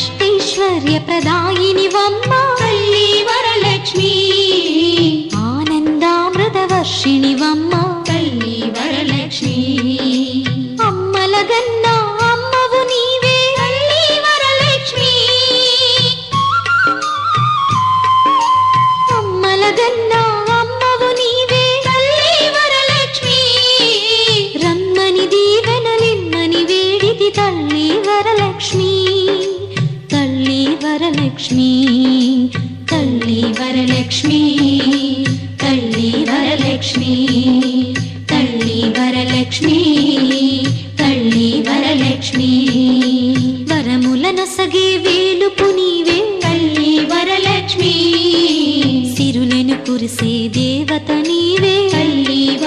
అష్టైశ్వర్య ప్రదాయిని వమ్మ తల్లి వరలక్ష్మి ఆనందామృత వర్షిణి వమ్మ తల్లి వరలక్ష్మి అమ్మలగన్న అమ్మవు నీవే తల్లి వరలక్ష్మి అమ్మలగన్నా వరలక్ష్మి తల్లి వరలక్ష్మి తల్లి వరలక్ష్మి తల్లి వరలక్ష్మి తల్లి వరలక్ష్మి. వరములనొసగే వేలుపు నీవే తల్లి వరలక్ష్మి. సిరులను కురిసే దేవత నీవే తల్లి